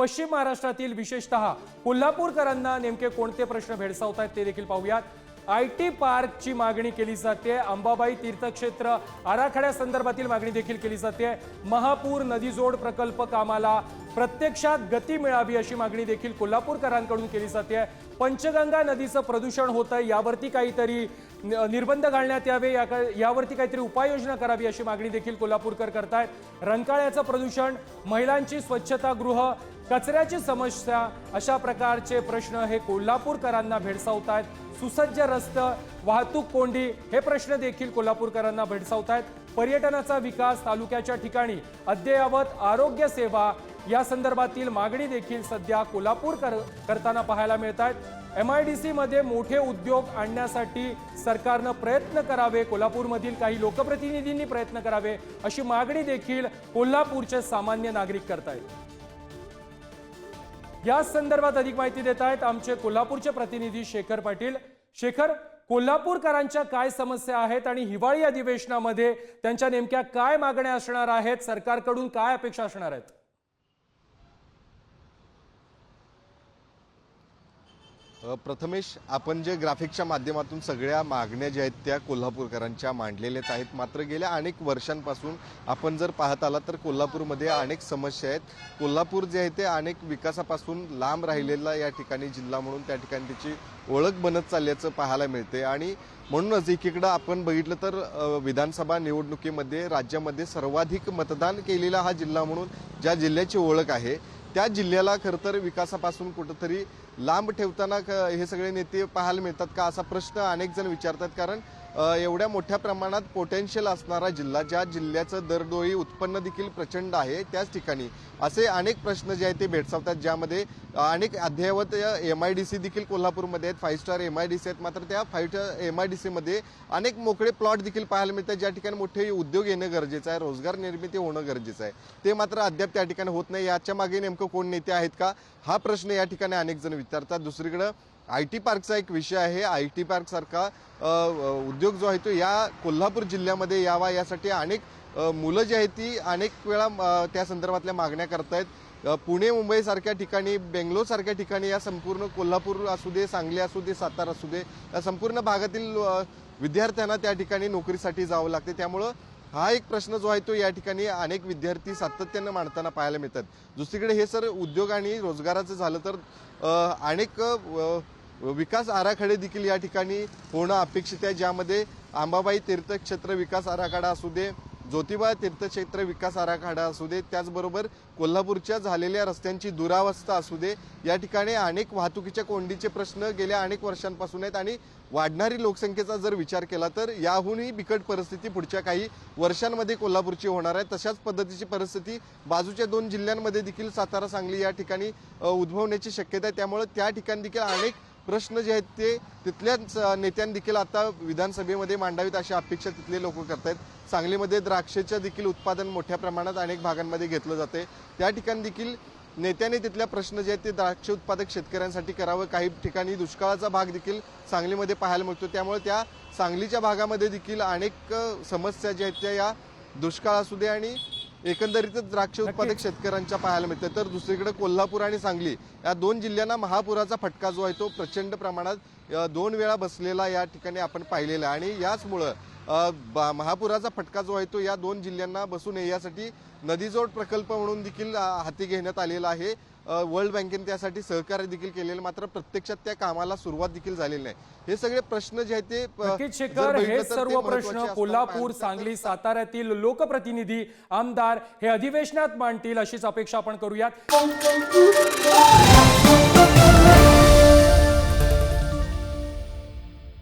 पश्चिम महाराष्ट्रातील विशेषतः कोल्हापूरकरांना नेमके कोणते प्रश्न भेडसावत आहेत ते देखील पाहूयात. आय टी पार्कची मागणी केली जाते. अंबाबाई तीर्थक्षेत्र आराखड्यासंदर्भातील मागणी देखील केली जाते. महापूर नदीजोड प्रकल्प कामाला प्रत्यक्षात गती मिळावी अशी मागणी देखील कोल्हापूरकरांकडून केली जाते. पंचगंगा नदीचं प्रदूषण होतं यावरती काहीतरी न- निर्बंध घालण्यात यावे या यावरती काहीतरी उपाययोजना करावी अशी मागणी देखील कोल्हापूरकर करतायत. रंकाळ्याचं प्रदूषण महिलांची स्वच्छतागृह कचऱ्याची समस्या अशा प्रकारचे प्रश्न हे कोल्हापूरकरांना भेडसावत आहेत सुसज्ज रस्तं वाहतूक कोंडी हे प्रश्न देखील कोल्हापूरकरांना भेडसावत आहेत पर्यटनाचा विकास तालुक्याच्या ठिकाणी अद्ययावत आरोग्य सेवा या संदर्भातील मागणी देखील सध्या कोल्हापूर कर करताना पाहायला मिळत आहेत एम आय डी सीमध्ये मोठे उद्योग आणण्यासाठी सरकारनं प्रयत्न करावे कोल्हापूरमधील काही लोकप्रतिनिधींनी प्रयत्न करावे अशी मागणी देखील कोल्हापूरचे सामान्य नागरिक करतायत. या संदर्भात अधिक माहिती देत आहेत आमचे कोल्हापूरचे प्रतिनिधी शेखर पाटील. शेखर कोल्हापूरकरांच्या काय समस्या आहेत आणि हिवाळी अधिवेशनामध्ये त्यांच्या नेमक्या काय मागण्या असणार आहेत? सरकारकडून काय अपेक्षा असणार आहेत? प्रथमेश आपण जे ग्राफिकच्या माध्यमातून सगळ्या मागण्या ज्या आहेत त्या कोल्हापूरकरांच्या मांडलेल्याच आहेत. मात्र गेल्या अनेक वर्षांपासून आपण जर पाहत आला तर कोल्हापूरमध्ये अनेक समस्या आहेत. कोल्हापूर जे आहे ते अनेक विकासापासून लांब राहिलेला या ठिकाणी जिल्हा म्हणून त्या ठिकाणी त्याची ओळख बनत चालल्याचं पाहायला मिळते. आणि म्हणूनच एकीकडं आपण बघितलं तर विधानसभा निवडणुकीमध्ये राज्यामध्ये सर्वाधिक मतदान केलेला हा जिल्हा म्हणून ज्या जिल्ह्याची ओळख आहे त्या जिल्ह्याला खरं तर विकासापासून कुठंतरी लांब ठेवताना क- हे सगळे नेते पाहायला मिळतात का असा प्रश्न अनेक जण विचारतात. कारण एवढ्या मोठ्या प्रमाणात पोटेन्शियल असणारा जिल्हा ज्या जिल्ह्याचं दरडोई उत्पन्न देखील प्रचंड आहे त्याच ठिकाणी. असे अनेक प्रश्न जे आहेत ते भेडसावतात ज्यामध्ये अनेक अद्ययावत एम आय डी सी देखील कोल्हापूरमध्ये आहेत. Five star M I D C आहेत. मात्र त्या five star M I D सीमध्ये अनेक मोकळे प्लॉट देखील पाहायला मिळतात ज्या ठिकाणी मोठे उद्योग येणं गरजेचं आहे रोजगार निर्मिती होणं गरजेचं आहे. ते मात्र अद्याप त्या ठिकाणी होत नाही. याच्या मागे नेमकं कोण नेते आहेत का? हा प्रश्न या ठिकाणी अनेक जण विचारतात. दुसरीकडं आय टी पार्कचा एक विषय आहे. आय टी पार्कसारखा उद्योग जो आहे तो या कोल्हापूर जिल्ह्यामध्ये यावा यासाठी अनेक मुलं जी आहेत ती अनेक वेळा त्या संदर्भातल्या मागण्या करतायत. आहेत पुणे मुंबईसारख्या ठिकाणी बेंगलोरसारख्या ठिकाणी या संपूर्ण कोल्हापूर असू दे सांगली असू दे सातारा असू दे या संपूर्ण भागातील विद्यार्थ्यांना त्या ठिकाणी नोकरीसाठी जावं लागते. त्यामुळं हा एक प्रश्न जो आहे तो या ठिकाणी अनेक विद्यार्थी सातत्यानं मांडताना पाहायला मिळतात. दुसरीकडे हे सर उद्योग आणि रोजगाराचं झालं तर अनेक विकास आराखडे देखील या ठिकाणी होणं अपेक्षित आहे ज्यामध्ये आंबाबाई तीर्थक्षेत्र विकास आराखडा असू दे ज्योतिबा तीर्थक्षेत्र विकास आराखडा असू दे त्याचबरोबर कोल्हापूरच्या झालेल्या रस्त्यांची दुरावस्था असू दे या ठिकाणी अनेक वाहतुकीच्या कोंडीचे प्रश्न गेल्या अनेक वर्षांपासून आहेत आणि वाढणारी लोकसंख्येचा जर विचार केला तर याहूनही बिकट परिस्थिती पुढच्या काही वर्षांमध्ये कोल्हापूरची होणार आहे. तशाच पद्धतीची परिस्थिती बाजूच्या दोन जिल्ह्यांमध्ये देखील सातारा सांगली या ठिकाणी उद्भवण्याची शक्यता आहे. त्यामुळे त्या ठिकाणी देखील अनेक प्रश्न जे आहेत ते तिथल्याच नेत्यां नेत्यांनी देखील आता विधानसभेमध्ये मांडावीत अशी अपेक्षा तिथले लोक करत आहेत सांगलीमध्ये द्राक्षाचं देखील उत्पादन मोठ्या प्रमाणात अनेक भागांमध्ये घेतलं जाते त्या ठिकाणी देखील नेत्याने तिथल्या प्रश्न जे आहेत ते द्राक्ष उत्पादक शेतकऱ्यांसाठी करावं. काही ठिकाणी दुष्काळाचा भाग देखील सांगलीमध्ये पाहायला मिळतो. त्यामुळे त्या सांगलीच्या भागामध्ये देखील अनेक समस्या ज्या आहेत त्या या दुष्काळ असू दे आणि एकंदरीतच द्राक्ष उत्पादक शेतकऱ्यांच्या पाहायला मिळते. तर दुसरीकडे कोल्हापूर आणि सांगली या दोन जिल्ह्यांना महापुराचा फटका जो आहे तो प्रचंड प्रमाणात दोन वेळा बसलेला या ठिकाणी आपण पाहिलेला आहे. आणि याचमुळं महापुराचा फटका जो आहे तो या दोन जिल्ह्यांना बसू नये यासाठी नदीजोड प्रकल्प म्हणून देखील हाती घेण्यात आलेला आहे. वर्ल्ड बँकेने त्यासाठी सहकार्य देखील केलेलं मात्र प्रत्यक्षात त्या कामाला सुरुवात देखील झालेली नाही. हे सगळे प्रश्न जे आहेत ते हे सर्व प्रश्न कोल्हापूर सांगली साताऱ्यातील लोकप्रतिनिधी आमदार हे अधिवेशनात मांडतील अशीच अपेक्षा आपण करूयात.